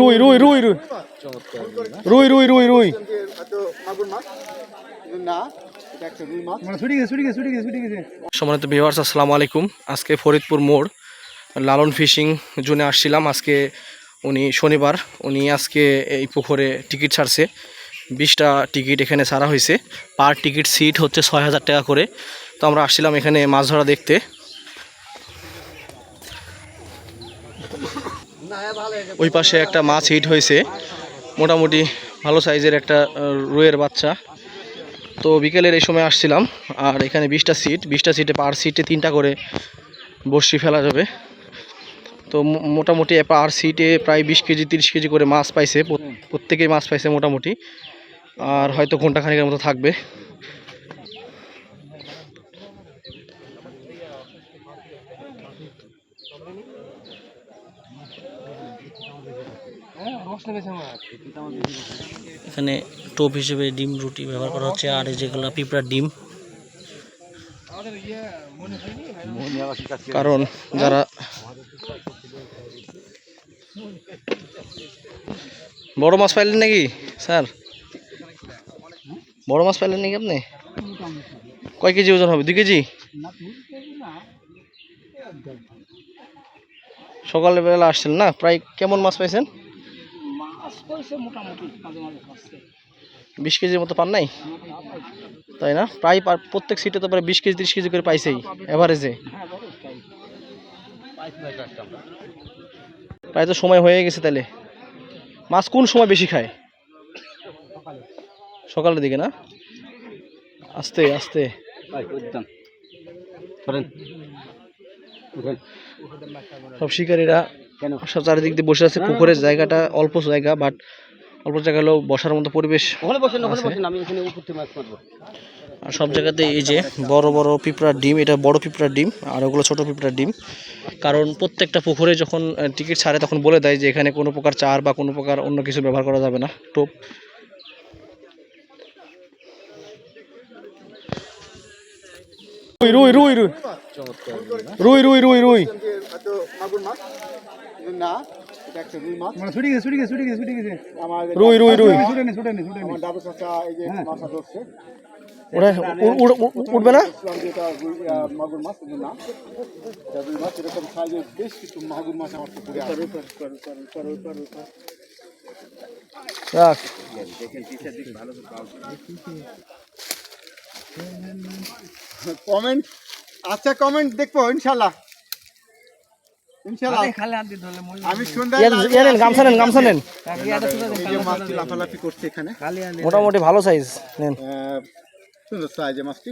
রুই রুই রুই রুই। রুই রুই রুই রুই। সম্মানিত ভিউয়ার্স আসসালামু আলাইকুম। আজকে ফরিদপুর মোড় লালন ফিশিং জোনে আসছিলাম। আজকে উনি শনিবার উনি আজকে এই পুকুরে টিকিট ছাড়ছে। বিশটা টিকিট এখানে ছাড়া হয়েছে। পার টিকিট সিট হচ্ছে ছয় হাজার টাকা করে। তো আমরা আসছিলাম এখানে মাছ ধরা দেখতে। ওই পাশে একটা মাছ হিট হয়েছে। মোটামুটি ভালো সাইজের একটা আহ, রুইয়ের বাচ্চা। তো বিকেলের এই সময় আসছিলাম আর এখানে বিশটা সিট বিশটা সিটে পার সিটে তিনটা করে বসি ফেলা যাবে। তো মোটামুটি পার সিটে প্রায় বিশ কেজি তিরিশ কেজি করে মাছ পাইছে প্রত- প্রত্যেকেই মাছ পাইছে মোটামুটি। আর হয়তো ঘন্টাখানিকের মতো থাকবে। এখানে টোপ হিসেবে ডিম রুটি ব্যবহার করা হচ্ছে, আর যেগুলো পিঁপড়ার ডিম। কারণ যারা বড় মাছ পাইলেন নাকি, স্যার? বড় মাছ পাইলেন নাকি আপনি? কয় কেজি ওজন হবে? দুই কেজি? সকালে বেলা আসছেন না? প্রায় কেমন মাছ পাইছেন? বিশ কেজির মতো পান নাই? তাই না? প্রায় প্রত্যেক সিটে তো প্রায় বিশ কেজি তিরিশ কেজি করে পাইছেই এভারেজে প্রায় তো সময় হয়ে গেছে তাহলে। মাছ কোন সময় বেশি খায়? সকালের দিকে না? আস্তে আস্তে। সব শিকারীরা সব চারিদিক দিয়ে বসে আছে পুকুরের জায়গাটা অল্প জায়গা বাট অল্প জায়গা হলেও বসার মতো পরিবেশ। ওখানে বসেন ওখানে বসেন আমি এখানে উপর থেকে মাছ মারবো। আর সব জায়গাতে এই যে বড় বড় পিঁপড়ার ডিম এটা বড় পিঁপড়ার ডিম আর ওগুলো ছোট পিঁপড়ার ডিম। কারণ প্রত্যেকটা পুকুরে যখন টিকিট ছাড়ে তখন বলে দেয় যে এখানে কোনো প্রকার চার বা কোনো প্রকার অন্য কিছু ব্যবহার করা যাবে না। টোপ রুই রুই রুই রুই। রুই রুই রুই রুই। না এটা একটা রুই মাছ। মানে ছুটি গেছে ছুটি গেছে ছুটি গেছে ছুটি গেছে। আমার রুই রুই রুই। ছুটে নে ছুটে নে ছুটে নে। আমার দাদু চাচা এই যে মাছটা ধরছে। ওটা উড়- উড়- উড়- উঠবে না? মাগুর মাছ না। এটা রুই মাছ এরকম সাইজের বেশ কিছু মাগুর মাছ আমার পুকুরে আছে। রাখ। কমেন্ট আচ্ছা কমেন্ট দেখব ইনশাল্লাহ। ইনশাল্লাহ খালে হাত দিয়ে ধরলে মই আমি সন্ধ্যা ইয়ে নেন গামছা নেন গামছা নেন। এই যে মাছটি লাফালাফি করছে এখানে। মোটামুটি ভালো সাইজ নেন। সুন্দর সাইজে মাছটি।